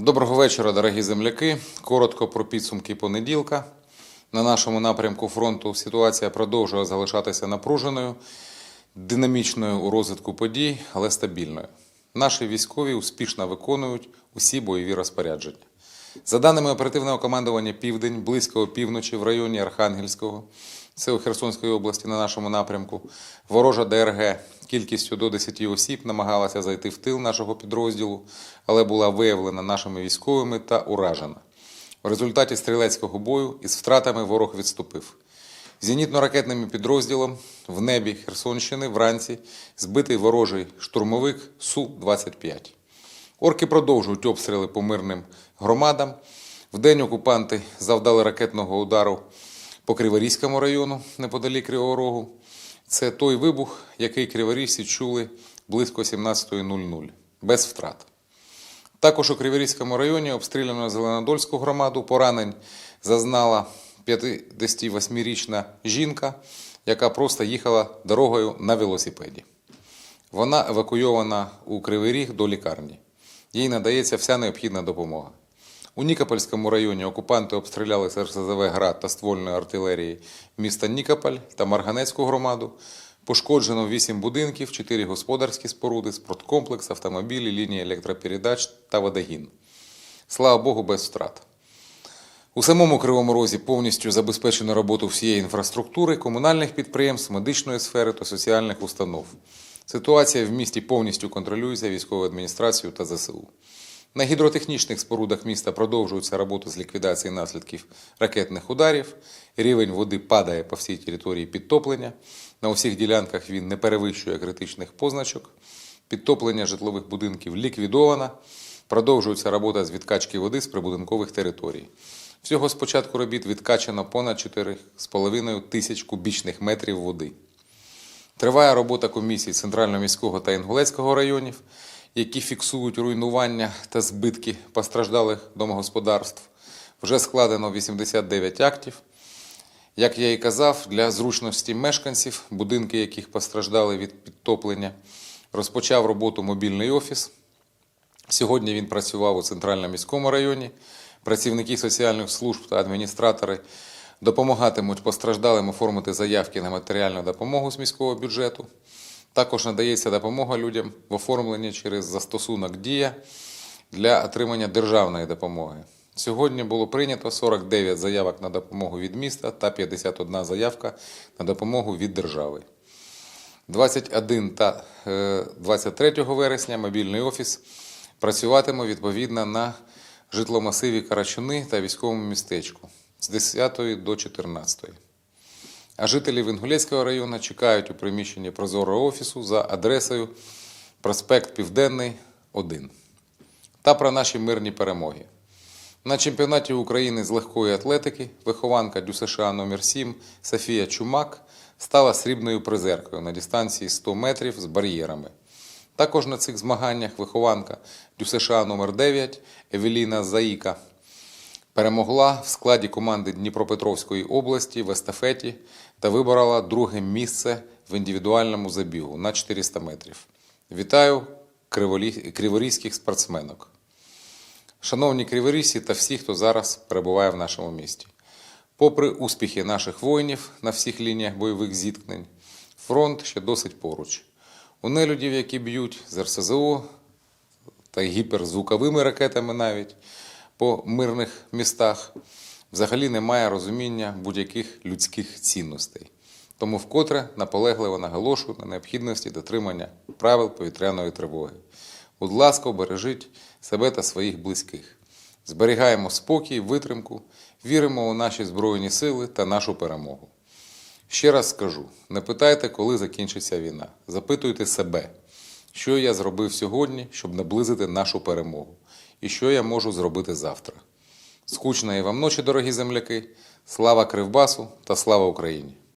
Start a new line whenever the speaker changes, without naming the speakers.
Доброго вечора, дорогі земляки. Коротко про підсумки понеділка. На нашому напрямку фронту ситуація продовжує залишатися напруженою, динамічною у розвитку подій, але стабільною. Наші військові успішно виконують усі бойові розпорядження. За даними оперативного командування Південь, близько опівночі в районі Архангельського, це у Херсонській області на нашому напрямку, ворожа ДРГ кількістю до 10 осіб намагалася зайти в тил нашого підрозділу, але була виявлена нашими військовими та уражена. В результаті стрілецького бою із втратами ворог відступив. Зенітно-ракетним підрозділом в небі Херсонщини вранці збитий ворожий штурмовик Су-25. Орки продовжують обстріли по мирним громадам. Вдень окупанти завдали ракетного удару по Криворізькому району неподалік Кривого Рогу. Це той вибух, який криворізці чули близько 17.00, без втрат. Також у Криворізькому районі обстріляно Зеленодольську громаду. Поранень зазнала 58-річна жінка, яка просто їхала дорогою на велосипеді. Вона евакуйована у Кривий Ріг до лікарні. Їй надається вся необхідна допомога. У Нікопольському районі окупанти обстріляли з РСЗВ «Град» та ствольної артилерії міста Нікополь та Марганецьку громаду. Пошкоджено 8 будинків, 4 господарські споруди, спорткомплекс, автомобілі, лінії електропередач та водогін. Слава Богу, без втрат. У самому Кривому Розі повністю забезпечено роботу всієї інфраструктури, комунальних підприємств, медичної сфери та соціальних установ. Ситуація в місті повністю контролюється військовою адміністрацією та ЗСУ. На гідротехнічних спорудах міста продовжується робота з ліквідації наслідків ракетних ударів. Рівень води падає по всій території підтоплення. На усіх ділянках він не перевищує критичних позначок. Підтоплення житлових будинків ліквідовано. Продовжується робота з відкачки води з прибудинкових територій. Всього з початку робіт відкачано понад 4,5 тисяч кубічних метрів води. Триває робота комісій Центрального міського та Інгулецького районів, які фіксують руйнування та збитки постраждалих домогосподарств. Вже складено 89 актів. Як я і казав, для зручності мешканців, будинки яких постраждали від підтоплення, розпочав роботу мобільний офіс. Сьогодні він працював у Центральному міському районі. Працівники соціальних служб та адміністратори допомагатимуть постраждалим оформити заявки на матеріальну допомогу з міського бюджету. Також надається допомога людям в оформленні через застосунок Дія для отримання державної допомоги. Сьогодні було прийнято 49 заявок на допомогу від міста та 51 заявка на допомогу від держави. 21 та е, 23 вересня мобільний офіс працюватиме відповідно на житломасиві Карачуни та військовому містечку з 10 до 14. А жителі Вінгулецького району чекають у приміщенні прозорого офісу за адресою проспект Південний 1. Та про наші мирні перемоги. На чемпіонаті України з легкої атлетики вихованка ДЮСШ номер 7 Софія Чумак стала срібною призеркою на дистанції 100 метрів з бар'єрами. Також на цих змаганнях вихованка ДЮСШ номер 9 Евеліна Заїка перемогла в складі команди Дніпропетровської області в естафеті та виборола друге місце в індивідуальному забігу на 400 метрів. Вітаю криворізьких спортсменок. Шановні криворізці та всі, хто зараз перебуває в нашому місті. Попри успіхи наших воїнів на всіх лініях бойових зіткнень, фронт ще досить поруч. У нелюдів, які б'ють з РСЗО та гіперзвуковими ракетами навіть по мирних містах, взагалі немає розуміння будь-яких людських цінностей. Тому вкотре наполегливо наголошую на необхідності дотримання правил повітряної тривоги. Будь ласка, бережіть себе та своїх близьких. Зберігаємо спокій, витримку, віримо у наші Збройні сили та нашу перемогу. Ще раз скажу: не питайте, коли закінчиться війна. Запитуйте себе, що я зробив сьогодні, щоб наблизити нашу перемогу, і що я можу зробити завтра. Скучної вам ночі, дорогі земляки! Слава Кривбасу та слава Україні!